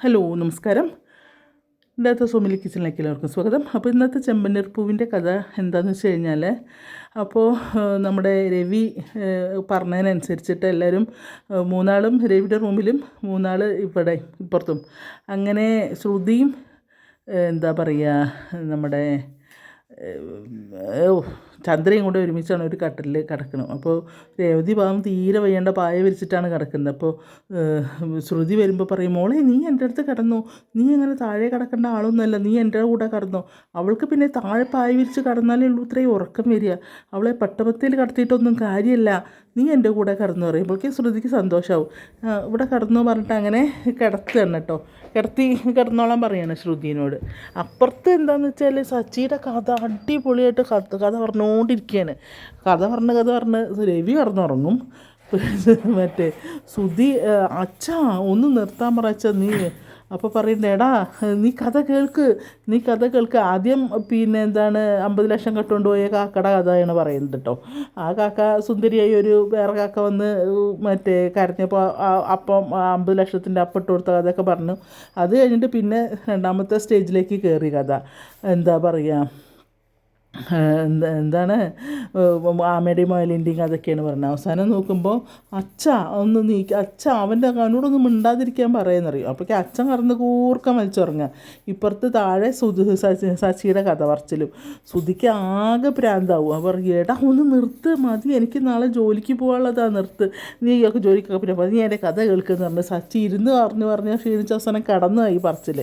Hello നമസ്കാരം. ഇന്നത്തെ സോമിലി കിച്ചണിലേക്ക് എല്ലാവർക്കും സ്വാഗതം. അപ്പോൾ ഇന്നത്തെ ചെമ്പന്നീർ പൂവിന്റെ കഥ എന്താണെന്ന് വെച്ച് കഴിഞ്ഞാൽ അപ്പോൾ നമ്മുടെ രവി പറഞ്ഞതിനനുസരിച്ചിട്ട് എല്ലാവരും മൂന്നാളും രവിയുടെ റൂമിലും മൂന്നാൾ ഇവിടെ ഇപ്പുറത്തും. അങ്ങനെ ശ്രുതിയും എന്താ പറയുക നമ്മുടെ ചന്ദ്രയും കൂടെ ഒരുമിച്ചാണ് ഒരു കട്ടിലിൽ കിടക്കുന്നത് അപ്പോൾ രേവതി ഭാഗം തീരെ വയ്യേണ്ട പായ വിരിച്ചിട്ടാണ് കിടക്കുന്നത്. അപ്പോൾ ശ്രുതി വരുമ്പോൾ പറയും മോളെ നീ എന്റെ അടുത്ത് കിടന്നു. നീ അങ്ങനെ താഴെ കിടക്കേണ്ട ആളൊന്നുമല്ല. നീ എന്റെ കൂടെ കിടന്നു. അവൾക്ക് പിന്നെ താഴെ പായ വിരിച്ച് കിടന്നാലേ ഉള്ളൂ ഇത്രയും ഉറക്കം വരിക. അവളെ പട്ടപത്തിൽ കടത്തിയിട്ടൊന്നും കാര്യമല്ല നീ എന്റെ കൂടെ കിടന്നു പറയുമ്പോഴേക്ക് ശ്രുതിക്ക് സന്തോഷമാവും ഇവിടെ കിടന്നു പറഞ്ഞിട്ട് അങ്ങനെ കിടത്തുകയാണ് കേട്ടോ. കിടത്തി കിടന്നോളാൻ പറയാണ് ശ്രുതിനോട്. അപ്പുറത്ത് എന്താണെന്ന് വെച്ചാൽ സച്ചിയുടെ കഥ അടിപൊളിയായിട്ട് കഥ കഥ പറഞ്ഞുകൊണ്ടിരിക്കുകയാണ് കഥ പറഞ്ഞ് കഥ പറഞ്ഞ് രവി കിടന്നുറങ്ങും. മറ്റേ സുധി അച്ഛാ ഒന്ന് നിർത്താൻ പറ നീ. അപ്പോൾ എടാ നീ കഥ കേൾക്ക്. നീ കഥ കേൾക്ക്. ആദ്യം പിന്നെ എന്താണ് അമ്പത് ലക്ഷം കട്ടുകൊണ്ട് പോയ കാക്കയുടെ കഥയാണ് പറയുന്നത് കേട്ടോ ആ കാക്ക സുന്ദരിയായി ഒരു വേറെ കാക്ക വന്ന് മറ്റേ കരഞ്ഞപ്പോൾ അപ്പം അമ്പത് ലക്ഷത്തിന്റെ അപ്പം ഇട്ട് കൊടുത്ത കഥയൊക്കെ പറഞ്ഞു. അത് കഴിഞ്ഞിട്ട് പിന്നെ രണ്ടാമത്തെ സ്റ്റേജിലേക്ക് കയറി കഥ. എന്താ പറയുക എന്താണ്? ആമയുടെയും മൊയലിന്റെയും അതൊക്കെയാണ് പറഞ്ഞത്. അവസാനം നോക്കുമ്പോൾ അച്ഛ ഒന്ന് നീക്കി അച്ഛ അവന്റെ അവനോടൊന്ന് മിണ്ടാതിരിക്കാൻ പറയുന്നറിയും. അപ്പോഴേക്കും അച്ഛൻ കറന്ന് കൂർക്കം വലിച്ചുറങ്ങുക. ഇപ്പുറത്ത് താഴെ സുധു ശശിയുടെ കഥ പറച്ചിലും. സുധിക്ക് ആകെ പ്രാന്താവും. അവർ ഏടാ ഒന്ന് നിർത്ത്. മതി. എനിക്ക് നാളെ ജോലിക്ക് പോകാനുള്ളതാ. നിർത്ത്. നീ ഒക്കെ ജോലിക്കൊക്കെ പിന്നെ മതി. നീ എന്റെ കഥ കേൾക്കുന്നു പറഞ്ഞു സച്ചി ഇരുന്ന് പറഞ്ഞു പറഞ്ഞ് ക്ഷീണിച്ച അവസാനം കടന്നു പറച്ചിൽ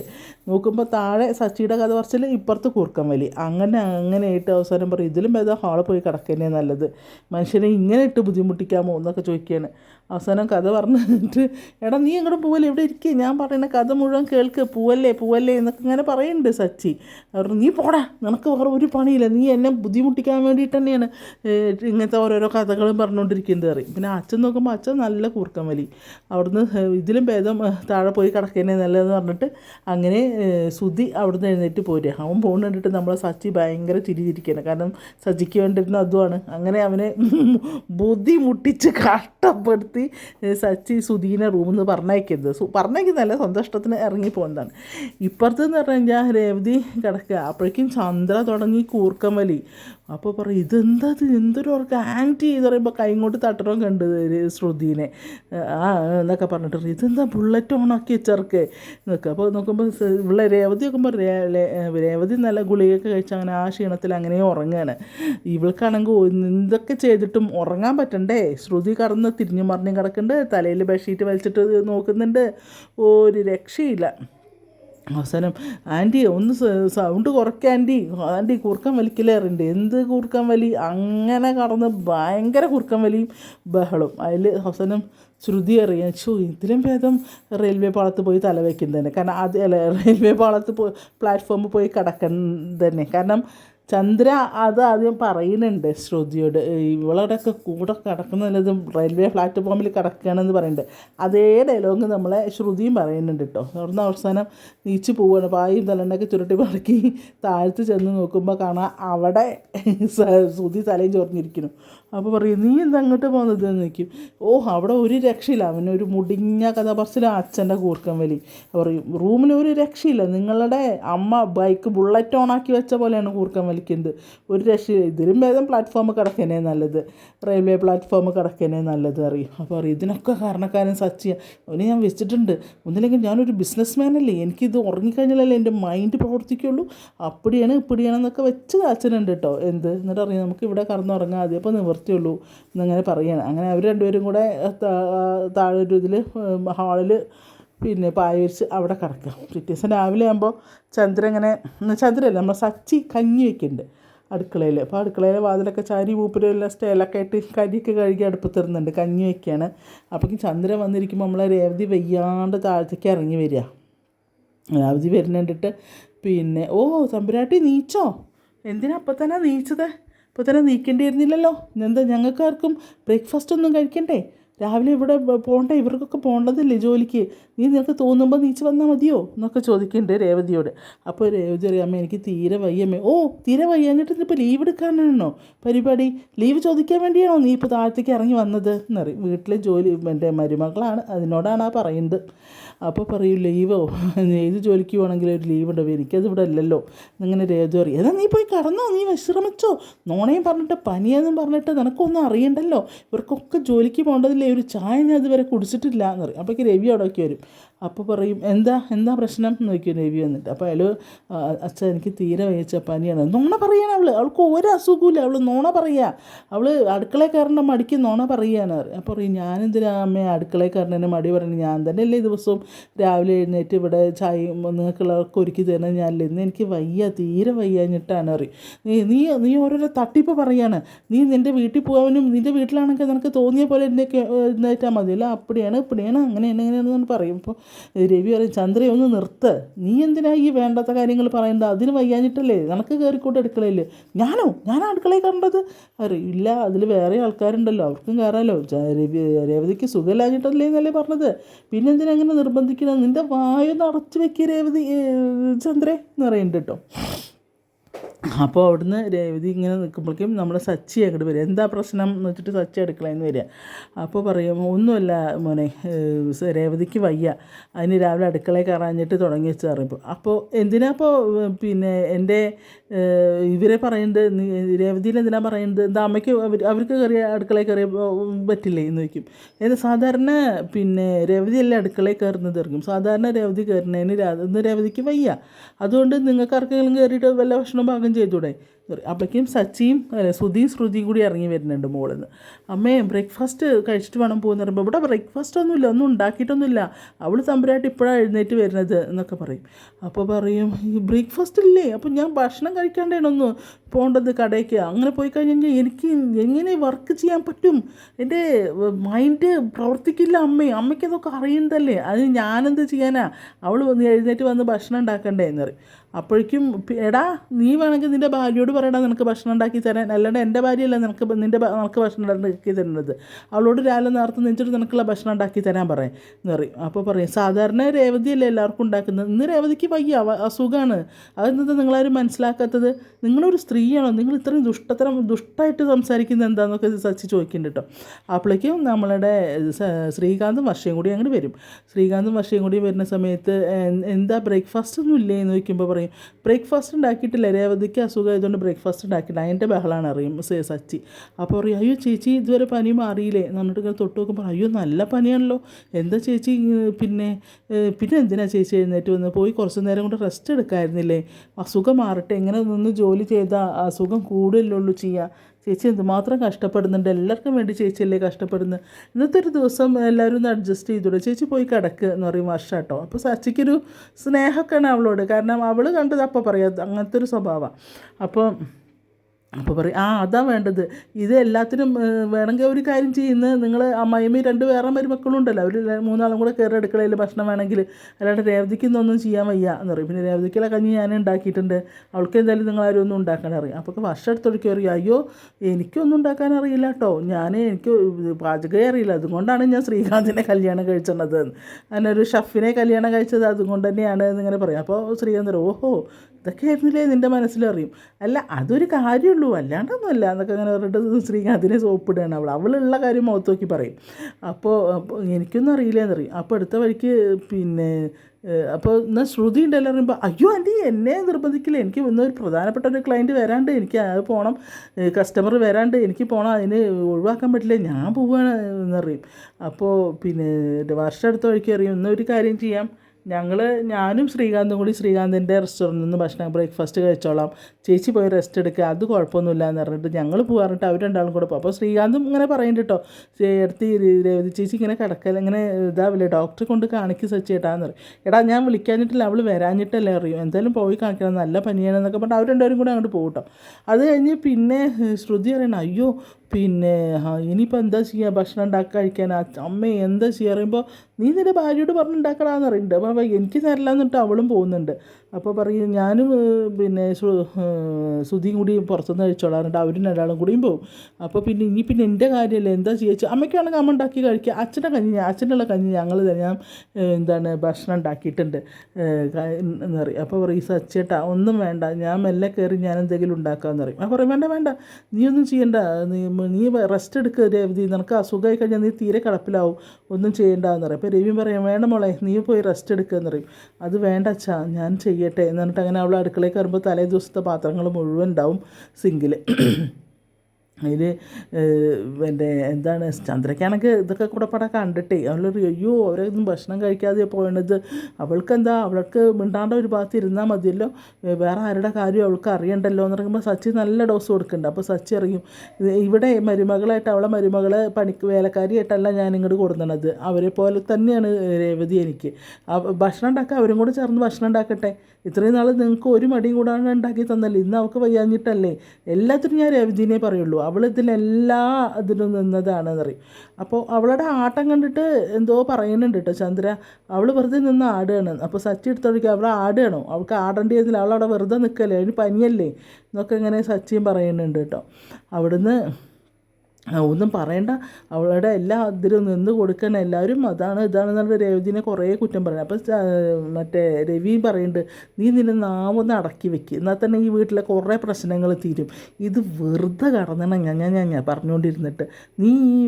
നോക്കുമ്പോൾ താഴെ സച്ചിയുടെ കഥ പറച്ചിൽ ഇപ്പുറത്ത് കൂർക്കം വലി. അങ്ങനെ അങ്ങനെ ആയിട്ട് അവസാനം പറയും ഇതിലും ഭേദം ഹാളിൽ പോയി കിടക്കുന്നേ നല്ലത്. മനുഷ്യനെ ഇങ്ങനെ ഇട്ട് ബുദ്ധിമുട്ടിക്കാമോ? എന്നൊക്കെ ചോദിക്കുകയാണ്. അവസാനം കഥ പറഞ്ഞിട്ട് എടാ നീ അങ്ങോട്ട് പോവല്ലേ? ഇവിടെ ഇരിക്കുക ഞാൻ പറയുന്ന കഥ മുഴുവൻ കേൾക്ക്. പോവല്ലേ പോവല്ലേ എന്നൊക്കെ ഇങ്ങനെ പറയുന്നുണ്ട് സച്ചി. അവർ നീ പോടാ. നിനക്ക് വേറെ ഒരു പണിയില്ല. നീ എന്നെ ബുദ്ധിമുട്ടിക്കാൻ വേണ്ടിയിട്ട് തന്നെയാണ് ഇങ്ങനത്തെ ഓരോരോ കഥകളും പറഞ്ഞുകൊണ്ടിരിക്കുന്നത് അറിയും പിന്നെ അച്ഛൻ നോക്കുമ്പോൾ അച്ഛൻ നല്ല കൂർക്കം വലി. അവിടുന്ന് ഇതിലും ഭേദം താഴെ പോയി കിടക്കുന്നേ നല്ലതെന്ന് പറഞ്ഞിട്ട് അങ്ങനെ സുധി അവിടുന്ന് എഴുന്നേറ്റ് പോരുക അവൻ പോകുന്നുണ്ടിട്ട് നമ്മളെ സച്ചി ഭയങ്കര ചിരിച്ചിരിക്കുകയാണ് കാരണം സജിക്ക് വേണ്ടിയിരുന്ന അതുമാണ് അങ്ങനെ അവനെ ബുദ്ധി മുട്ടിച്ച് കഷ്ടപ്പെടുത്തി സച്ചി സുധീനെ റൂമിൽ നിന്ന് പറഞ്ഞയക്കുന്നത് സു പറഞ്ഞയക്കുന്നതല്ല സ്വന്തം ഇഷ്ടത്തിന് ഇറങ്ങി പോകുന്നതാണ്. ഇപ്പുറത്ത് എന്ന് പറഞ്ഞു കഴിഞ്ഞാൽ രേവതി കിടക്കുക. അപ്പോഴേക്കും ചന്ദ്ര തുടങ്ങി കൂർക്കം വലി. അപ്പോൾ പറയും ഇതെന്താ ഇത്? എന്തൊരു ഉറക്കം ആന്റി എന്ന് പറയുമ്പോൾ കൈ കൊണ്ട് തട്ടണം കണ്ട് ശ്രുതിനെ. ആ എന്നൊക്കെ പറഞ്ഞിട്ട് ഇതെന്താ ബുള്ളറ്റ് ഓണാക്കി ചെറുക്ക് എന്നൊക്കെ. അപ്പോൾ നോക്കുമ്പോൾ ഇവിടെ രേവതി നോക്കുമ്പോൾ രേവതി നല്ല ഗുളികയൊക്കെ കഴിച്ച് അങ്ങനെ ആ ക്ഷീണത്തിൽ അങ്ങനെ ഉറങ്ങുകയാണ് ഇവൾക്കാണെങ്കിൽ എന്തൊക്കെ ചെയ്തിട്ടും ഉറങ്ങാൻ പറ്റണ്ടേ? ശ്രുതി കറന്ന് തിരിഞ്ഞു മറിഞ്ഞു കിടക്കുന്നുണ്ട് തലയിൽ ബെഡ്ഷീറ്റ് വലിച്ചിട്ട് നോക്കുന്നുണ്ട്. ഒരു രക്ഷയില്ല. അവസാനം ആന്റി ഒന്ന് സൗണ്ട് കുറയ്ക്കുക ആന്റി. ആന്റി കൂർക്കം വലിക്കലേറുണ്ട്. എന്ത് കുറുക്കൻ വലി? അങ്ങനെ കടന്ന് ഭയങ്കര കുറുക്കൻ വലിയും ബഹളും. അതിൽ അവസാനം ശ്രുതി അറിയാം ചോ ഇതിലും ഭേദം റെയിൽവേ പാളത്ത് പോയി തല വയ്ക്കുന്നതന്നെ കാരണം അത് അല്ല റെയിൽവേ പാളത്ത് പോയി പ്ലാറ്റ്ഫോമിൽ പോയി കിടക്കുന്നത് തന്നെ കാരണം ചന്ദ്ര അത് ആദ്യം പറയുന്നുണ്ട് ശ്രുതിയോട് ഇവളോടൊക്കെ കൂടെ കിടക്കുന്നതും റെയിൽവേ പ്ലാറ്റ്ഫോമിൽ കിടക്കുകയാണെന്ന് പറയുന്നുണ്ട്. അതേ ഡയലോഗ് നമ്മളെ ശ്രുതിയും പറയുന്നുണ്ട് കേട്ടോ അവിടുന്ന് അവസാനം നീച്ച് പോവുകയാണ് പായും തലണ്ടൊക്കെ ചുരുട്ടി പറക്കി താഴ്ത്ത് ചെന്ന് നോക്കുമ്പോൾ കാണാം അവിടെ ശ്രുതി തലയും ചൊറിഞ്ഞിരിക്കുന്നു. അപ്പോൾ പറയും നീ എന്താ അങ്ങോട്ട് പോകുന്നത് എന്ന് നിൽക്കും ഓ അവിടെ ഒരു രക്ഷയില്ല. അവനൊരു മുടിഞ്ഞ കഥാപറച്ചിൽ അച്ഛന്റെ കൂർക്കം വലി. പറയും റൂമിൽ ഒരു രക്ഷയില്ല. നിങ്ങളുടെ അമ്മ ബൈക്ക് ബുള്ളറ്റ് ഓണാക്കി വെച്ച പോലെയാണ് കൂർക്കം വലിക്കുന്നത്. ഒരു രക്ഷയില്ല. ഇതിലും ഭേദം പ്ലാറ്റ്ഫോം കിടക്കണേ നല്ലത്. റെയിൽവേ പ്ലാറ്റ്ഫോം കിടക്കണേ നല്ലത് അറിയും. അപ്പോൾ പറയും ഇതിനൊക്കെ കാരണക്കാരൻ സച്ചിയ അവനെ ഞാൻ വെച്ചിട്ടുണ്ട്. ഒന്നില്ലെങ്കിൽ ഞാനൊരു ബിസിനസ് മാനല്ലേ എനിക്കിത് ഉറങ്ങിക്കഴിഞ്ഞാലല്ലേ എന്റെ മൈൻഡ് പ്രവർത്തിക്കുള്ളൂ. അപ്പടിയാണ് ഇപ്പടിയാണെന്നൊക്കെ വെച്ച് കാച്ചനുണ്ട് കേട്ടോ എന്ത്? എന്നിട്ട് അറിയാം നമുക്ക് ഇവിടെ കറന്നുറങ്ങാതെ അപ്പോൾ അപ്പോൾ നിവർത്തിയുള്ളൂ എന്നങ്ങനെ പറയുകയാണ്. അങ്ങനെ അവർ രണ്ടുപേരും കൂടെ താഴെ ഒരു ഇതിൽ ഹാളിൽ പിന്നെ പായ വിരിച്ച് അവിടെ കിടക്കുക. പിറ്റേ ദിവസം രാവിലെ ആകുമ്പോൾ ചന്ദ്ര ഇങ്ങനെ ചന്ദ്രല്ല നമ്മൾ സച്ചി കഞ്ഞി വെക്കുന്നുണ്ട് അടുക്കളയിൽ അപ്പോൾ അടുക്കളയിലെ വാതിലൊക്കെ ചാരി മൂപ്പരെല്ലാം സ്റ്റേലൊക്കെ ആയിട്ട് കരിയൊക്കെ കഴുകി അടുപ്പ് തരുന്നുണ്ട് കഞ്ഞി വെക്കുകയാണ് അപ്പോഴേക്കും ചന്ദ്രൻ വന്നിരിക്കുമ്പോൾ നമ്മളെ രേവതി വയ്യാണ്ട് താഴത്തേക്ക് ഇറങ്ങി വരിക. രാവതി വരുന്നുണ്ടിട്ട് പിന്നെ ഓ തമ്പുരാട്ടി നീച്ചോ? എന്തിനാ അപ്പം തന്നെ നീച്ചത്? തന്നെ നീക്കേണ്ടിയിരുന്നില്ലല്ലോ. എന്താ ഞങ്ങൾക്കാർക്കും ബ്രേക്ക്ഫാസ്റ്റ് ഒന്നും കഴിക്കണ്ടേ? രാവിലെ ഇവിടെ പോകണ്ട ഇവർക്കൊക്കെ പോകേണ്ടതല്ലേ ജോലിക്ക്? നീ നിനക്ക് തോന്നുമ്പോൾ നീച്ച് വന്നാൽ മതിയോ? എന്നൊക്കെ ചോദിക്കുന്നുണ്ട് രേവതിയോട്. അപ്പോൾ രേവതി അറിയാം അമ്മ എനിക്ക് തീരെ വയ്യമ്മേ ഓ തീരെ വയ്യാഞ്ഞിട്ട് ഇപ്പോൾ ലീവ് എടുക്കാനാണോ പരിപാടി? ലീവ് ചോദിക്കാൻ വേണ്ടിയാണോ നീ ഇപ്പോൾ താഴത്തേക്ക് ഇറങ്ങി വന്നത്? എന്നറിയും വീട്ടിലെ ജോലി എന്റെ മരുമകളാണ് അതിനോടാണ് ആ പറയുന്നത്. അപ്പോൾ പറയൂ ലീവോ? ഏത് ജോലിക്ക് പോകണമെങ്കിലും ഒരു ലീവ് ഉണ്ടാവും എനിക്കത് ഇവിടെ അല്ലല്ലോ. എന്നിങ്ങനെ രേവതി അറിയാം ഏതാ നീ പോയി കടന്നോ നീ വിശ്രമിച്ചോ? നോണയും പറഞ്ഞിട്ട് പനിയെന്നും പറഞ്ഞിട്ട് നിനക്കൊന്നും അറിയണ്ടല്ലോ? ഇവർക്കൊക്കെ ജോലിക്ക് പോകേണ്ടതില്ലേ? ഒരു ചായ ഞാൻ ഇതുവരെ കുടിച്ചിട്ടില്ല എന്ന് പറയും. അപ്പോഴേക്ക് രവി അവിടെയൊക്കെ വരും. അപ്പോൾ പറയും എന്താ എന്താ പ്രശ്നം? എന്ന് ചോദിക്കും രവി വന്നിട്ട്. അപ്പോൾ അയാൾ അച്ഛൻ എനിക്ക് തീരെ വഹിച്ച പനിയാണ് നോണ പറയാണ് അവൾ അവൾക്ക് ഒരു അസുഖമില്ല അവൾ നോണ പറയുക അവൾ അടുക്കളയിൽ കയറേണ്ട മടിക്ക് നോണ പറയുകയാണ് അപ്പോൾ പറയും ഞാനെന്തിനാ അമ്മ അടുക്കളയിൽ കയറണതിന് മടി പറഞ്ഞു ഞാൻ തന്നെ അല്ലേ ദിവസവും രാവിലെ എഴുന്നേറ്റ് ഇവിടെ ചായ നിങ്ങൾക്കുള്ളവർക്ക് ഒരുക്കി തരണം ഞാനല്ലേ ഇന്ന് എനിക്ക് വയ്യ തീരെ വയ്യാഞ്ഞിട്ടാണ് പറയും. നീ നീ നീ ഓരോരോ തട്ടിപ്പ് പറയാണ്. നീ നിന്റെ വീട്ടിൽ പോകാനും നിന്റെ വീട്ടിലാണെങ്കിൽ നിനക്ക് തോന്നിയ പോലെ എന്നെ എഴുന്നേറ്റാൽ മതിയല്ലോ അപ്പടിയാണ് ഇപ്പടിയാണ് അങ്ങനെയാണ് ഇങ്ങനെയാണെന്ന് പറയും. അപ്പോൾ രവി പറയും ചന്ദ്ര ഒന്ന് നിർത്ത്. നീ എന്തിനാ ഈ വേണ്ടാത്ത കാര്യങ്ങൾ പറയുന്നത്? അതിന് വയ്യാഞ്ഞിട്ടല്ലേ? നിനക്ക് കയറിക്കോട്ട് അടുക്കളയിൽ ഞാനോ? ഞാൻ അടുക്കളയിൽ കണ്ടത്? ഇല്ല അതിൽ വേറെ ആൾക്കാരുണ്ടല്ലോ. അവർക്കും കയറാമല്ലോ രവി രേവതിക്ക് സുഖമില്ലാഞ്ഞിട്ടല്ലേ എന്നല്ലേ പറഞ്ഞത്. പിന്നെന്തിനാ അങ്ങനെ നിർബന്ധിക്കണം? നിന്റെ വായൊന്ന് അടച്ചു വെക്കുക രേവതി ചന്ദ്രേ എന്ന് പറയുന്നുണ്ട് കേട്ടോ. അപ്പോൾ അവിടുന്ന് രേവതി ഇങ്ങനെ നിൽക്കുമ്പോഴേക്കും നമ്മൾ സച്ചി അങ്ങോട്ട് വരിക. എന്താ പ്രശ്നം എന്ന് വെച്ചിട്ട് സച്ചി അടുക്കളയെന്ന് വരിക. അപ്പോൾ പറയും ഒന്നുമല്ല മോനെ രേവതിക്ക് വയ്യ. അതിന് രാവിലെ അടുക്കളയിൽ കയറാഞ്ഞിട്ട് തുടങ്ങി വെച്ച് പറയുമ്പോൾ അപ്പോൾ എന്തിനാ അപ്പോൾ പിന്നെ എന്റെ ഇവരെ പറയുന്നത് രേവതിയിൽ എന്തിനാ പറയുന്നത് എന്താ അമ്മയ്ക്ക് അവർ അവർക്ക് കയറിയ അടുക്കളയിൽ കയറിയ പറ്റില്ലേ എന്ന് ചോദിക്കും. ഏത് സാധാരണ പിന്നെ രേവതിയല്ലേ അടുക്കളയിൽ കയറുന്നത് ഇറങ്ങും സാധാരണ രേവതി കയറുന്നതിന് ഇന്ന് രേവതിക്ക് വയ്യ. അതുകൊണ്ട് നിങ്ങൾക്ക് ആർക്കെങ്കിലും കയറിയിട്ട് വല്ല ഭക്ഷണം പാകം ചെയ്തൂടെ അപ്പോഴേക്കും സച്ചിയും അല്ലെ ശ്രുതിയും ശ്രുതിയും കൂടി ഇറങ്ങി വരുന്നുണ്ട് മോളിൽ നിന്ന് അമ്മേ ബ്രേക്ക്ഫാസ്റ്റ് കഴിച്ചിട്ട് വേണം പോകുന്ന പറയുമ്പോൾ ഇവിടെ ബ്രേക്ക്ഫാസ്റ്റ് ഒന്നുമില്ല ഒന്നും ഉണ്ടാക്കിയിട്ടൊന്നുമില്ല. അവൾ തമ്പുരായിട്ട് ഇപ്പോഴാണ് എഴുന്നേറ്റ് വരുന്നത് എന്നൊക്കെ പറയും. അപ്പോൾ പറയും ഈ ബ്രേക്ക്ഫാസ്റ്റ് ഇല്ലേ? അപ്പോൾ ഞാൻ ഭക്ഷണം കഴിക്കാണ്ടേണൊന്ന് പോകേണ്ടത് കടയ്ക്ക് അങ്ങനെ പോയി കഴിഞ്ഞാൽ എനിക്ക് എങ്ങനെ വർക്ക് ചെയ്യാൻ പറ്റും? എന്റെ മൈൻഡ് പ്രവർത്തിക്കില്ല അമ്മേ. അമ്മയ്ക്ക് അതൊക്കെ അറിയണ്ടല്ലേ? അത് ഞാനെന്ത് ചെയ്യാനാ? അവൾ വന്ന് എഴുന്നേറ്റ് വന്ന് ഭക്ഷണം ഉണ്ടാക്കണ്ടേ എന്ന് പറയും. അപ്പോഴേക്കും എടാ നീ വേണമെങ്കിൽ നിന്റെ ഭാര്യയോട് പറയടാ നിനക്ക് ഭക്ഷണം ഉണ്ടാക്കി തരാൻ. അല്ലാണ്ട് എന്റെ ഭാര്യയല്ല നിനക്ക് നിന്റെ നിനക്ക് ഭക്ഷണം ഉണ്ടാക്കി തരുന്നത്. അവളോട് രാവിലെ നേരത്തെ നെഞ്ചിട്ട് നിനക്കുള്ള ഭക്ഷണം ഉണ്ടാക്കി തരാൻ പറയാം എന്ന് പറയും. അപ്പോൾ പറയും സാധാരണ രേവതിയല്ലേ എല്ലാവർക്കും ഉണ്ടാക്കുന്നത്? ഇന്ന് രേവതിക്ക് വയ്യ അസുഖമാണ് അതെന്താ നിങ്ങളാരും മനസ്സിലാക്കാത്തത്? നിങ്ങളൊരു സ്ത്രീയാണോ? നിങ്ങൾ ഇത്രയും ദുഷ്ടത്തരം ദുഷ്ടമായിട്ട് സംസാരിക്കുന്നത് എന്താണെന്നൊക്കെ സച്ചി ചോദിക്കുന്നുണ്ട് കേട്ടോ അപ്പോഴേക്കും നമ്മളുടെ ശ്രീകാന്തും വർഷയും കൂടി അങ്ങോട്ട് വരും. ശ്രീകാന്തും വർഷയും കൂടി വരുന്ന സമയത്ത് എന്താ ബ്രേക്ക്ഫാസ്റ്റ് ഒന്നും ഇല്ലേ എന്ന് ചോദിക്കുമ്പോൾ പറയും ബ്രേക്ക്ഫാസ്റ്റ് ഉണ്ടാക്കിയിട്ടില്ല. രേവതിക്ക് അസുഖമായതുകൊണ്ട് ബ്രേക്ക്ഫാസ്റ്റ് ഉണ്ടാക്കില്ല അതിന്റെ ബഹളമാണ് അറിയും. സച്ചി. അപ്പോൾ പറയും അയ്യോ ചേച്ചി ഇതുവരെ പനി മാറിയില്ലേ? എന്നിട്ട് ഇങ്ങനെ തൊട്ട് നോക്കുമ്പോൾ അയ്യോ നല്ല പനിയാണല്ലോ. എന്താ ചേച്ചി പിന്നെ പിന്നെ എന്തിനാ ചേച്ചി എഴുന്നേറ്റ് വന്ന് പോയി കുറച്ച് നേരം കൊണ്ട് റെസ്റ്റ് എടുക്കായിരുന്നില്ലേ? അസുഖം മാറട്ടെ. എങ്ങനെ നിന്ന് ജോലി ചെയ്താൽ അസുഖം കൂടുതലുള്ളൂ ചെയ്യുക ചേച്ചി എന്തുമാത്രം കഷ്ടപ്പെടുന്നുണ്ട്? എല്ലാവർക്കും വേണ്ടി ചേച്ചിയല്ലേ കഷ്ടപ്പെടുന്നത് ഇന്നത്തെ ഒരു ദിവസം എല്ലാവരും ഒന്ന് അഡ്ജസ്റ്റ് ചെയ്തൂടെ? ചേച്ചി പോയി കിടക്ക് എന്ന് പറയും വർഷ കേട്ടോ അപ്പോൾ സച്ചിക്കൊരു സ്നേഹമൊക്കെയാണ് അവളോട്. കാരണം അവൾ കണ്ടത് അപ്പോൾ പറയാം അങ്ങനത്തെ ഒരു സ്വഭാവമാണ് അപ്പോൾ അപ്പോൾ പറയും ആ അതാ വേണ്ടത്. ഇത് എല്ലാത്തിനും വേണമെങ്കിൽ ഒരു കാര്യം ചെയ്യുന്നത് നിങ്ങൾ അമ്മയും രണ്ട് വേറെ മരുമക്കളും ഉണ്ടല്ലോ. അവർ മൂന്നാളും കൂടെ കയറി അടുക്കളയിൽ ഭക്ഷണം വേണമെങ്കിൽ അല്ലാണ്ട് രേവതിക്ക് ഇന്നൊന്നും ചെയ്യാൻ വയ്യ. എന്ന് പറയും. പിന്നെ രേവതിക്കുള്ള കഞ്ഞി ഞാൻ ഉണ്ടാക്കിയിട്ടുണ്ട്. അവൾക്ക് എന്തായാലും നിങ്ങൾ ആരും ഒന്നും ഉണ്ടാക്കാൻ അറിയാം. അപ്പോൾ വർഷം എടുത്തൊഴിക്കുക അറിയാം അയ്യോ എനിക്കൊന്നും ഉണ്ടാക്കാൻ അറിയില്ല കേട്ടോ ഞാൻ എനിക്ക് പാചകമേ അറിയില്ല. അതുകൊണ്ടാണ് ഞാൻ ശ്രീകാന്തിനെ കല്യാണം കഴിച്ചത് അങ്ങനെ ഒരു ഷഫിനെ കല്യാണം കഴിച്ചത് അതുകൊണ്ട് തന്നെയാണ് എന്നിങ്ങനെ പറയും. അപ്പോൾ ശ്രീകാന്ത് ഓഹോ ഇതൊക്കെ ആയിരുന്നില്ലേ നിന്റെ മനസ്സിലറിയും അല്ല അതൊരു കാര്യമുള്ളൂ അല്ലാണ്ടൊന്നുമല്ല. എന്നൊക്കെ അങ്ങനെ പറഞ്ഞിട്ട് ശ്രീകാന്തിനെ സോപ്പിടുകയാണ് അവൾ. അവളുള്ള കാര്യം മുഖത്ത് നോക്കി പറയും. അപ്പോൾ എനിക്കൊന്നും അറിയില്ല എന്നറിയും അപ്പോൾ അടുത്ത വഴിക്ക് പിന്നെ അപ്പോൾ എന്നാൽ ശ്രുതി ഉണ്ടല്ലോ പറയുമ്പോൾ അയ്യോ ആന്റി എന്നെ നിർബന്ധിക്കില്ല. എനിക്ക് ഇന്നൊരു പ്രധാനപ്പെട്ട ഒരു ക്ലയന്റ് വരാണ്ട്. എനിക്ക് അത് പോകണം കസ്റ്റമർ വരാണ്ട്. എനിക്ക് പോകണം അതിന് ഒഴിവാക്കാൻ പറ്റില്ല. ഞാൻ പോവുകയാണ് എന്നറിയും. അപ്പോൾ പിന്നെ വർഷം അടുത്ത വഴിക്ക് അറിയും ഒരു കാര്യം ചെയ്യാം. ഞങ്ങൾ ഞാനും ശ്രീകാന്തും കൂടി ശ്രീകാന്തിന്റെ റെസ്റ്റോറന്റിൽ നിന്ന് ഭക്ഷണം ബ്രേക്ക്ഫാസ്റ്റ് കഴിച്ചോളാം. ചേച്ചി പോയി റെസ്റ്റ് എടുക്കുക അത് കുഴപ്പമൊന്നുമില്ല എന്ന് പറഞ്ഞിട്ട് ഞങ്ങൾ പോകാറിട്ട് അവർ രണ്ടാളും കൂടെ പോകും അപ്പോൾ ശ്രീകാന്തും ഇങ്ങനെ പറയുന്നുണ്ട് കേട്ടോ ചേർത്തി രേവതി ചേച്ചി ഇങ്ങനെ കിടക്കൽ ഇങ്ങനെ ഇതാവില്ലേ ഡോക്ടറെ കൊണ്ട് കാണിക്കുക സച്ചിട്ടാന്ന് പറയും. എടാ ഞാൻ വിളിക്കാഞ്ഞിട്ടില്ല അവൾ വരാഞ്ഞിട്ടല്ലേ അറിയും. എന്തായാലും പോയി കാണിക്കണം നല്ല പനിയാണെന്നൊക്കെ പറഞ്ഞിട്ട് അവർ രണ്ടുപേരും കൂടെ അങ്ങോട്ട് പോകും കേട്ടോ അത് കഴിഞ്ഞ് പിന്നെ ശ്രുതി പറയണം അയ്യോ പിന്നെ ഇനിയിപ്പോൾ എന്താ ചെയ്യുക ഭക്ഷണം ഉണ്ടാക്കി കഴിക്കാൻ. അമ്മ എന്താ ചെയ്യുക പറയുമ്പോൾ നീ നിന്റെ ഭാര്യയോട് പറഞ്ഞുണ്ടാക്കടാന്ന് പറയുന്നുണ്ട് അപ്പോൾ എനിക്ക് തരില്ല എന്നിട്ട് അവളും പോകുന്നുണ്ട്. അപ്പോൾ പറയും ഞാനും പിന്നെ സുധിയും കൂടി പുറത്തുനിന്ന് കഴിച്ചോളാം എന്നിട്ട് അവരും രണ്ടാളും കൂടിയും പോകും അപ്പോൾ പിന്നെ ഇനി പിന്നെ എന്റെ കാര്യമല്ലേ എന്താ ചെയ്യുക അമ്മയ്ക്കാണെങ്കിൽ അമ്മ ഉണ്ടാക്കി കഴിക്കുക അച്ഛന്റെ കഞ്ഞി അച്ഛനുള്ള കഞ്ഞി ഞങ്ങൾ തന്നെ ഞാൻ എന്താണ് ഭക്ഷണം ഉണ്ടാക്കിയിട്ടുണ്ട്. എന്ന് പറയും. അപ്പോൾ പറയും സച്ചേട്ടാ ഒന്നും വേണ്ട. ഞാൻ മെല്ലെ കയറി ഞാൻ എന്തെങ്കിലും ഉണ്ടാക്കാമെന്ന് പറയും. അപ്പോൾ പറയും വേണ്ട വേണ്ട. നീ ഒന്നും ചെയ്യണ്ട. നീ നീ റെസ്റ്റ് എടുക്കുക രവി നിനക്ക് അസുഖമായി കഴിഞ്ഞാൽ നീ തീരെ കിടപ്പിലാവും ഒന്നും ചെയ്യേണ്ടതെന്ന് പറയും. അപ്പോൾ രവി പറയും വേണ്ട മോളെ നീ പോയി റെസ്റ്റ് എടുക്കുക എന്ന് പറയും. അത് വേണ്ട അച്ഛാ ഞാൻ ചെയ്യട്ടെ എന്ന് പറഞ്ഞിട്ട് അങ്ങനെ അവൾ അടുക്കളയിൽ കയറുമ്പോൾ തലേ ദിവസത്തെ പാത്രങ്ങൾ മുഴുവൻ ഉണ്ടാവും സിങ്കിൽ അതിൽ എന്റെ എന്താണ് ചന്ദ്രക്കാണെങ്കിൽ ഇതൊക്കെ കൂടെ പടം കണ്ടിട്ടേ. അവളൊരു അയ്യോ അവരൊന്നും ഭക്ഷണം കഴിക്കാതെ പോയണത് അവൾക്ക് എന്താ അവൾക്ക് മിണ്ടാണ്ട ഒരു ഭാഗത്ത് ഇരുന്നാൽ മതിയല്ലോ. വേറെ ആരുടെ കാര്യം അവൾക്ക് അറിയണ്ടല്ലോ? എന്ന് പറയുമ്പോൾ സച്ചി നല്ല ഡോസ് കൊടുക്കുന്നുണ്ട് അപ്പോൾ സച്ചി അറിയും ഇവിടെ മരുമകളായിട്ട് അവളെ മരുമകളെ പണിക്ക് വേലക്കാരിയായിട്ടല്ല ഞാൻ ഇങ്ങോട്ട് കൊടുക്കുന്നത് അവരെ പോലെ തന്നെയാണ് രേവതി എനിക്ക്. ഭക്ഷണം ഉണ്ടാക്കുക അവരും കൂടെ ചേർന്ന് ഭക്ഷണം ഉണ്ടാക്കട്ടെ. ഇത്രയും നാൾ നിങ്ങൾക്ക് ഒരു മടിയും കൂടാണ്ട് ഉണ്ടാക്കി തന്നല്ലേ? ഇന്ന് അവൾക്ക് വയ്യാഞ്ഞിട്ടല്ലേ? എല്ലാത്തിനും ഞാൻ രേവതിനെ പറയുള്ളൂ. അവൾ ഇതിലെല്ലാ ഇതിലും നിന്നതാണെന്ന് പറയും അപ്പോൾ അവളുടെ ആട്ടം കണ്ടിട്ട് എന്തോ പറയുന്നുണ്ട് കേട്ടോ ചന്ദ്ര. അവൾ വെറുതെ നിന്ന് ആടുകയാണ്. അപ്പോൾ സച്ചി എടുത്തോടിക്കുക അവൾ ആടുകയാണോ? അവൾക്ക് ആടേണ്ടിയതില്ല അവളവിടെ വെറുതെ നിൽക്കല്ലേ അതിന് പനിയല്ലേ? എന്നൊക്കെ ഇങ്ങനെ സച്ചിയും പറയുന്നുണ്ട് കേട്ടോ അവിടുന്ന് ഒന്നും പറയണ്ട. അവളുടെ എല്ലാ ഇതിലും നിന്ന് കൊടുക്കണം എല്ലാവരും അതാണ് ഇതാണ് എന്നുള്ള രേവതിനെ കുറേ കുറ്റം പറയണം. അപ്പം മറ്റേ രവിയും പറയുന്നുണ്ട് നീ നിന്നെ നാമൊന്ന് അടക്കി വെക്കുക എന്നാൽ തന്നെ ഈ വീട്ടിലെ കുറേ പ്രശ്നങ്ങൾ തീരും. ഇത് വെറുതെ കടന്നണം ഞാൻ ഞാൻ ഞാൻ പറഞ്ഞുകൊണ്ടിരുന്നിട്ട് നീ ഈ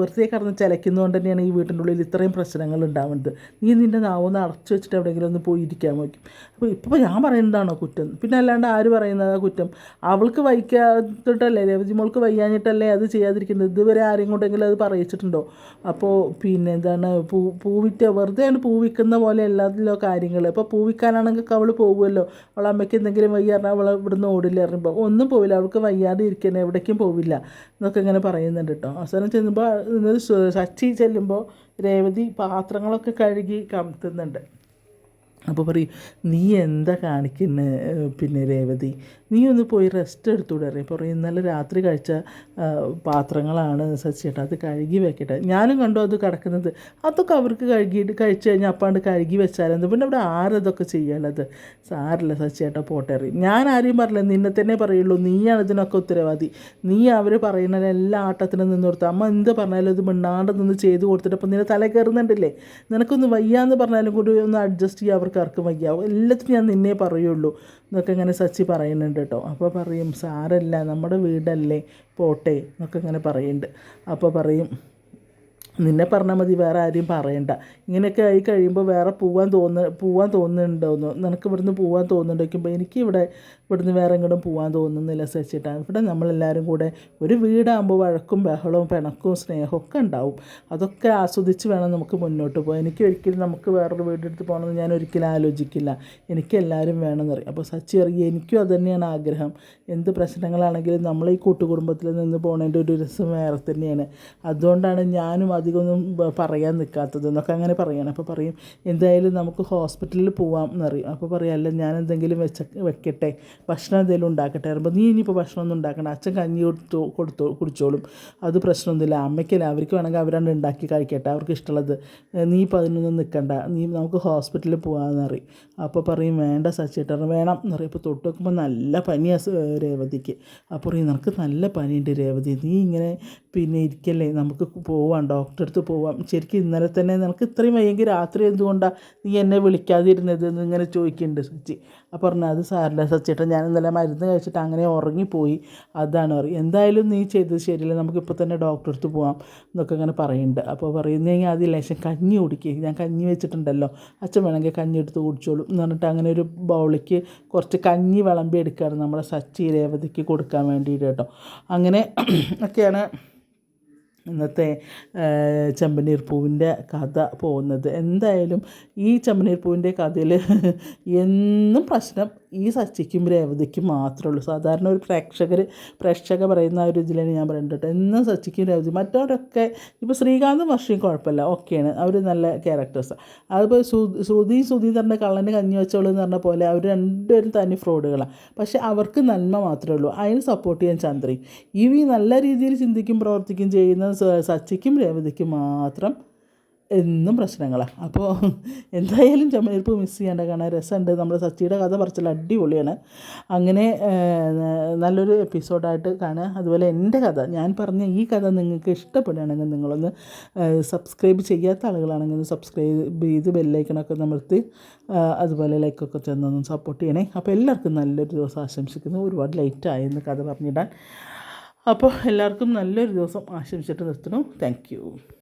വെറുതെ കടന്ന് ചിലയ്ക്കുന്നതുകൊണ്ട് തന്നെയാണ് ഈ വീട്ടിന്റെ ഉള്ളിൽ ഇത്രയും പ്രശ്നങ്ങൾ ഉണ്ടാവുന്നത്. നീ നിന്റെ നാവൊന്ന് അടച്ചു വെച്ചിട്ട് എവിടെയെങ്കിലും ഒന്ന് പോയി ഇരിക്കാൻ നോക്കും. അപ്പോൾ ഇപ്പോൾ ഞാൻ പറയുന്നതാണോ കുറ്റം? പിന്നെ അല്ലാണ്ട് ആര് പറയുന്നതാ കുറ്റം? അവൾക്ക് വയ്ക്കാത്തിട്ടല്ലേ രവതി മോൾക്ക് വയ്യാഞ്ഞിട്ടല്ലേ അത് ചെയ്യാതിരിക്കുന്നത്? ഇതുവരെ ആരെയും കൊണ്ടെങ്കിലും അത് പറയിച്ചിട്ടുണ്ടോ? അപ്പോൾ പിന്നെ എന്താണ് പൂ പൂവിറ്റ വെറുതെയാണ് പൂവിക്കുന്ന പോലെ എല്ലാത്തിലോ കാര്യങ്ങൾ ഇപ്പോൾ പൂവിക്കാനാണെങ്കിൽ അവൾ പോകുമല്ലോ അവൾ അമ്മയ്ക്ക് എന്തെങ്കിലും വയ്യ പറഞ്ഞാൽ അവൾ ഇവിടുന്ന് ഓടില്ല അറിയുമ്പോൾ ഒന്നും പോവില്ല. അവൾക്ക് വയ്യാതെ ഇരിക്കണം. എവിടേക്കും പോവില്ല. എന്നൊക്കെ ഇങ്ങനെ പറയുന്നുണ്ട് കേട്ടോ. അവസാനം ചെല്ലുമ്പോൾ സച്ചി ചെല്ലുമ്പോൾ രേവതി പാത്രങ്ങളൊക്കെ കഴുകി കമത്തുന്നുണ്ട്. അപ്പോൾ പറയും നീ എന്താ കാണിക്കുന്നത് പിന്നെ രേവതി. നീ ഒന്ന് പോയി റെസ്റ്റ് എടുത്തുകൂടെ അറിയാം? പറയും ഇന്നലെ രാത്രി കഴിച്ച പാത്രങ്ങളാണ് സച്ചിയേട്ടാ അത് കഴുകി വെക്കട്ടെ. ഞാനും കണ്ടു അത് കിടക്കുന്നത്? അതൊക്കെ അവർക്ക് കഴുകിയിട്ട് കഴിച്ചു കഴിഞ്ഞാൽ അപ്പാണ്ട് കഴുകി വെച്ചാലെന്ത്? പിന്നെ അവിടെ ആരതൊക്കെ ചെയ്യാനുള്ളത് സാറില്ല സച്ചിയേട്ടാ പോട്ടെ അറിയും. ഞാൻ ആരെയും പറയില്ല നിന്നെ തന്നെ പറയുള്ളൂ. നീയാണ് ഇതിനൊക്കെ ഉത്തരവാദി. നീ അവർ പറയുന്ന എല്ലാ ആട്ടത്തിനും നിന്ന് കൊടുത്തു. അമ്മ എന്ത് പറഞ്ഞാലും ഇത് മിണ്ടാണ്ട് നിന്ന് ചെയ്ത് കൊടുത്തിട്ട് അപ്പം നിന്നെ തല കയറുന്നുണ്ടല്ലേ? നിനക്കൊന്ന് വയ്യാന്ന് പറഞ്ഞാലും കൂടി ഒന്ന് അഡ്ജസ്റ്റ് ചെയ്യാൻ അവർക്ക് ആർക്കും വയ്യ. എല്ലാത്തിനും ഞാൻ നിന്നേ പറയുള്ളൂ. എന്നൊക്കെ ഇങ്ങനെ സച്ചി പറയുന്നുണ്ട് കേട്ടോ. അപ്പോൾ പറയും സാരല്ല നമ്മുടെ വീടല്ലേ പോട്ടെ എന്നൊക്കെ ഇങ്ങനെ പറയുന്നുണ്ട്. അപ്പോൾ പറയും നിന്നെ പറഞ്ഞാൽ മതി വേറെ ആരെയും പറയണ്ട. ഇങ്ങനെയൊക്കെ ആയി കഴിയുമ്പോൾ വേറെ പോവാൻ തോന്നുന്ന പോവാൻ തോന്നുന്നുണ്ടോന്ന്? നിനക്ക് ഇവിടുന്ന് പോവാൻ തോന്നുന്നുണ്ടോക്കുമ്പോൾ എനിക്ക് ഇവിടെ ഇവിടുന്ന് വേറെ എങ്ങോട്ടും പോകാൻ തോന്നുന്നില്ല സച്ചിട്ടാണ് ഇവിടെ നമ്മളെല്ലാവരും കൂടെ ഒരു വീടാകുമ്പോൾ വഴക്കും ബഹളവും പിണക്കവും സ്നേഹവും ഒക്കെ ഉണ്ടാവും. അതൊക്കെ ആസ്വദിച്ച് വേണം നമുക്ക് മുന്നോട്ട് പോകാൻ. എനിക്ക് ഒരിക്കലും നമുക്ക് വേറൊരു വീടെടുത്ത് പോകണമെന്ന് ഞാൻ ഒരിക്കലും ആലോചിക്കില്ല. എനിക്ക് എന്ന് അറിയാം അപ്പോൾ സച്ചി അറിയുക എനിക്കും അത് തന്നെയാണ് ആഗ്രഹം. എന്ത് പ്രശ്നങ്ങളാണെങ്കിലും നമ്മൾ ഈ കൂട്ടുകുടുംബത്തിൽ നിന്ന് പോണതിന്റെ ഒരു രസം വേറെ തന്നെയാണ്. അതുകൊണ്ടാണ് ഞാനും അധികമൊന്നും പറയാൻ നിൽക്കാത്തത് എന്നൊക്കെ അങ്ങനെ പറയണം. അപ്പോൾ പറയും എന്തായാലും നമുക്ക് ഹോസ്പിറ്റലിൽ പോവാം എന്നറിയും. അപ്പോൾ പറയാം അല്ല ഞാൻ എന്തെങ്കിലും വെച്ച വെക്കട്ടെ. ഭക്ഷണം എന്തെങ്കിലും ഉണ്ടാക്കട്ടെ. പറയുമ്പോൾ നീ ഇനിയിപ്പോൾ ഭക്ഷണമൊന്നും ഉണ്ടാക്കണ്ട. അച്ഛൻ കഞ്ഞി കൊടുത്തു കൊടുത്തു കുടിച്ചോളും. അത് പ്രശ്നമൊന്നുമില്ല അമ്മയ്ക്കല്ല അവർക്ക് വേണമെങ്കിൽ അവരാണ് ഉണ്ടാക്കി കഴിക്കട്ടെ. അവർക്ക് ഇഷ്ടമുള്ളത്. നീ ഇപ്പോൾ അതിനൊന്നും നിൽക്കണ്ട. നീ നമുക്ക് ഹോസ്പിറ്റലിൽ പോകാമെന്ന് പറയും. അപ്പോൾ പറയും വേണ്ട സച്ചേട്ടൻ വേണം. എന്ന് പറയും. ഇപ്പോൾ തൊട്ട് നോക്കുമ്പോൾ നല്ല പനിയാണ് രേവതിക്ക്. അപ്പോൾ പറയും നിനക്ക് നല്ല പനിയുണ്ട് രേവതി. നീ ഇങ്ങനെ പിന്നെ ഇരിക്കല്ലേ? നമുക്ക് പോവാം ഡോക്ടറെ അടുത്ത് പോവാം. ശരിക്കും ഇന്നലെ തന്നെ നിനക്ക് ഇത്രയും വയ്യെങ്കിൽ രാത്രി എന്തുകൊണ്ടാണ് നീ എന്നെ വിളിക്കാതിരുന്നത്? എന്ന് ഇങ്ങനെ ചോദിക്കുന്നുണ്ട് സച്ചി. അപ്പോൾ പറഞ്ഞു അത് സാറില്ല സച്ചേട്ടൻ ഞാൻ ഇന്നലെ മരുന്ന് കഴിച്ചിട്ട് അങ്ങനെ ഉറങ്ങിപ്പോയി. അതാണ് പറയും എന്തായാലും നീ ചെയ്തത് ശരിയല്ല. നമുക്കിപ്പോൾ തന്നെ ഡോക്ടറെ അടുത്ത് പോകാം എന്നൊക്കെ ഇങ്ങനെ പറയുന്നുണ്ട്. അപ്പോൾ പറയുന്നെങ്കിൽ അത് ലേശം കഞ്ഞി കുടിക്കുക ഞാൻ കഞ്ഞി വെച്ചിട്ടുണ്ടല്ലോ. അച്ഛൻ വേണമെങ്കിൽ കഞ്ഞി എടുത്ത് കുടിച്ചോളും. എന്ന് പറഞ്ഞിട്ട് അങ്ങനെ ഒരു ബൗളിക്ക് കുറച്ച് കഞ്ഞി വിളമ്പി എടുക്കുകയാണ് നമ്മളെ സച്ചി രേവതിക്ക് കൊടുക്കാൻ വേണ്ടിയിട്ട് കേട്ടോ. അങ്ങനെ ഒക്കെയാണ് ഇന്നത്തെ ചെമ്പനീർ പൂവിന്റെ കഥ പോകുന്നത്. എന്തായാലും ഈ ചെമ്പനീർ പൂവിന്റെ കഥയിൽ എന്നും പ്രശ്നം ഈ സച്ചിക്കും രേവതിക്കും മാത്രമേ ഉള്ളൂ. സാധാരണ ഒരു പ്രേക്ഷകർ പ്രേക്ഷക പറയുന്ന ഒരു ഇതിലാണ് ഞാൻ പറയുന്നത് എന്നും സച്ചിക്കും രേവതി മറ്റവരൊക്കെ ഇപ്പോൾ ശ്രീകാന്തും വർഷയും കുഴപ്പമില്ല. ഓക്കെയാണ്. അവർ നല്ല ക്യാരക്ടേഴ്സാണ് അതിപ്പോൾ ശ്രുതി ശ്രുതി പറഞ്ഞ കള്ളന് കഞ്ഞി വെച്ചോളൂ എന്ന് പറഞ്ഞ പോലെ അവർ രണ്ടുപേരും തനി ഫ്രോഡുകളാണ് പക്ഷെ അവർക്ക് നന്മ മാത്രമേ ഉള്ളൂ. അതിന് സപ്പോർട്ട് ചെയ്യാൻ ചന്ദ്രി ഈ നല്ല രീതിയിൽ ചിന്തിക്കും പ്രവർത്തിക്കും ചെയ്യുന്ന സച്ചിക്കും രേവതിക്കും മാത്രം എന്നും പ്രശ്നങ്ങളാണ് അപ്പോൾ എന്തായാലും ചമ്മലിരിപ്പ് മിസ് ചെയ്യേണ്ട കാണാൻ രസമുണ്ട്. നമ്മുടെ സച്ചിയുടെ കഥ പറച്ചിൽ അടിപൊളിയാണ്. അങ്ങനെ നല്ലൊരു എപ്പിസോഡായിട്ട് കാണുക. അതുപോലെ എന്റെ കഥ ഞാൻ പറഞ്ഞ ഈ കഥ നിങ്ങൾക്ക് ഇഷ്ടപ്പെടുകയാണെങ്കിൽ നിങ്ങളൊന്ന് സബ്സ്ക്രൈബ് ചെയ്യാത്ത ആളുകളാണെങ്കിൽ ഒന്ന് സബ്സ്ക്രൈബ് ചെയ്ത് ബെല്ലൈക്കണൊക്കെ നിർത്തി ആ, അതുപോലെ ലൈക്കൊക്കെ ചെന്നൊന്ന് സപ്പോർട്ട് ചെയ്യണേ. അപ്പോൾ എല്ലാവർക്കും നല്ലൊരു ദിവസം ആശംസിക്കുന്നു. ഒരുപാട് ലൈറ്റായെന്ന് കഥ പറഞ്ഞിടാൻ. അപ്പോൾ എല്ലാവർക്കും നല്ലൊരു ദിവസം ആശംസിച്ചിട്ട് നിർത്തുന്നു. താങ്ക്